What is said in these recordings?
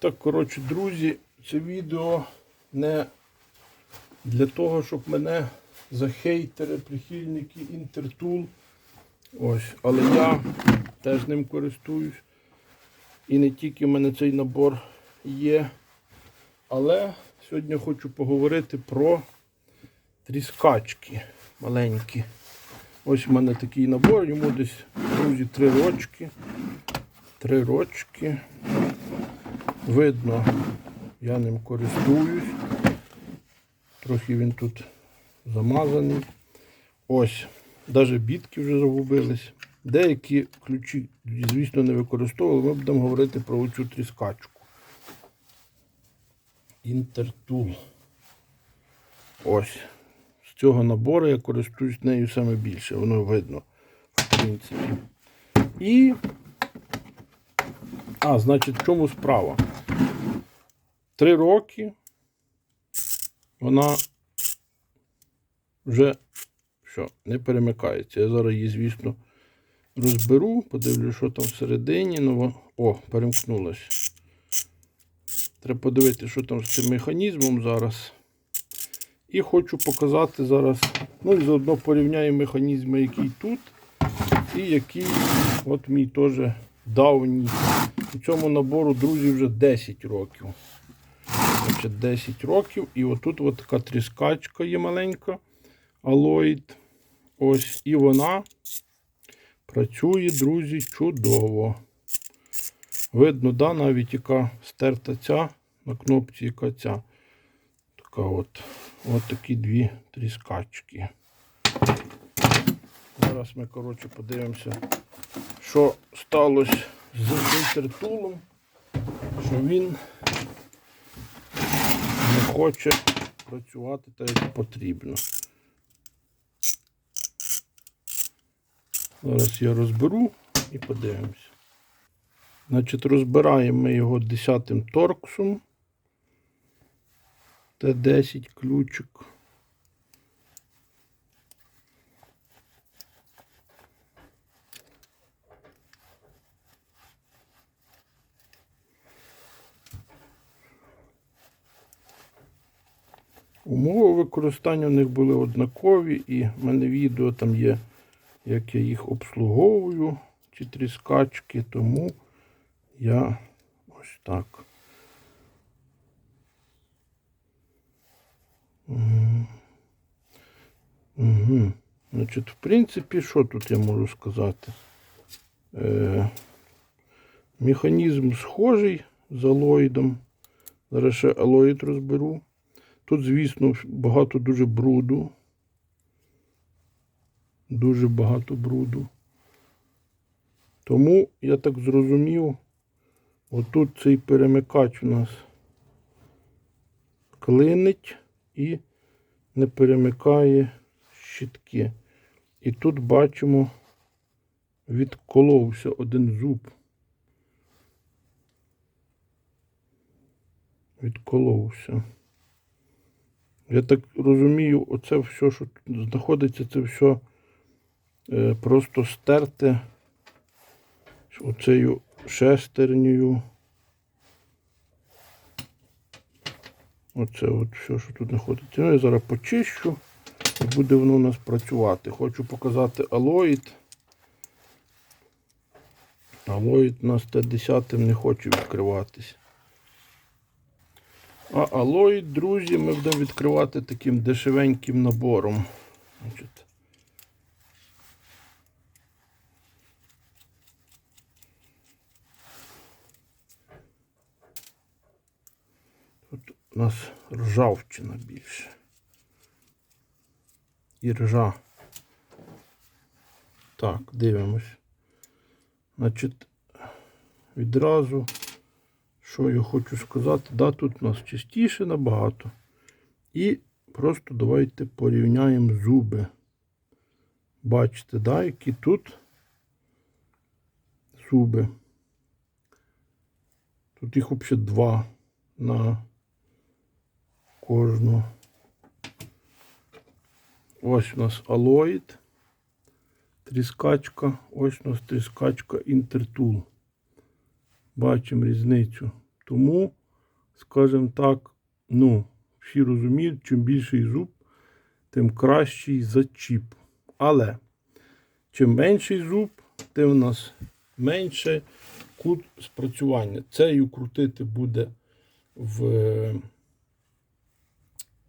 Так, коротше, друзі, це відео не для того, щоб мене захейтери, прихильники Інтертул. Ось, але я теж ним користуюсь. І не тільки в мене цей набор є. Але сьогодні хочу поговорити про тріскачки маленькі. Ось в мене такий набор, йому десь, друзі, три рочки. Три рочки. Видно, я ним користуюсь. Трохи він тут замазаний. Ось, навіть бітки вже загубились. Деякі ключі, звісно, не використовували. Ми будемо говорити про цю тріскачку. Інтертул. Ось. З цього набору я користуюсь нею саме більше. Воно видно, в принципі. І. А, значить, в чому справа? Три роки вона вже що, не перемикається. Я зараз її, звісно, розберу, подивлюсь, що там всередині. Ну, о, перемкнулась. Треба подивитися, що там з цим механізмом зараз. І хочу показати зараз, ну і заодно порівняю механізми, який тут, і який от мій теж давній. У цьому набору, друзі, вже 10 років. Значить, 10 років. І отут от така тріскачка є маленька. Алоїд. Ось. І вона працює, друзі, чудово. Видно, да, навіть яка стерта ця на кнопці, яка ця. Така от. От такі дві тріскачки. Зараз ми, коротше, подивимося, що сталося з інтертулом, що він хоче працювати так, як потрібно. Зараз я розберу і подивимося. Значить, розбираємо ми його 10 торксом. Т10 ключик. Умови використання в них були однакові, і в мене відео там є, як я їх обслуговую, ці тріскачки, тому я ось так. Угу. Значить, в принципі, що тут я можу сказати? Е, механізм схожий з алоїдом. Зараз ще алоїд розберу. Тут, звісно, багато дуже бруду. Дуже багато бруду. Тому, я так зрозумів, отут цей перемикач у нас клинить і не перемикає щитки. І тут бачимо, відколовся один зуб. Відколовся. Я так розумію, оце все, що тут знаходиться, це все е, просто стерте оцею шестернею. Оце от все, що тут знаходиться. Ну, я зараз почищу і буде воно у нас працювати. Хочу показати алоїд. Алоїд у нас Т10 не хоче відкриватись. А алоїд, друзі, ми будемо відкривати таким дешевеньким набором. Значить, Тут у нас ржавчина більше. І ржа. Так, дивимось. Значить, відразу, що я хочу сказати, да, тут у нас чистіше набагато. І просто давайте порівняємо зуби. Бачите, да, які тут зуби. Тут їх взагалі два на кожну. Ось у нас алоїд, тріскачка, ось у нас тріскачка інтертул. Бачимо різницю. Тому, скажімо так, ну, всі розуміють, чим більший зуб, тим кращий зачіп. Але чим менший зуб, тим у нас менше кут спрацювання. Цею крутити буде в е,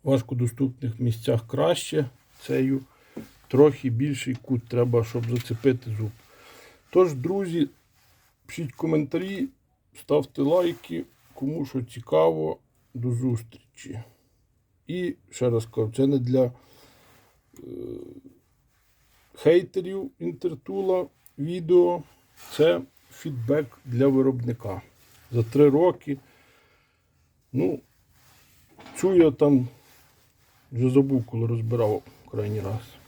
важкодоступних місцях краще. Цею трохи більший кут треба, щоб зацепити зуб. Тож, друзі, пишіть коментарі, ставте лайки, кому що цікаво. До зустрічі. І ще раз кажу, це не для е, хейтерів інтертула відео, це фідбек для виробника. За три роки. Ну, цю я там вже забув, коли розбирав крайній раз.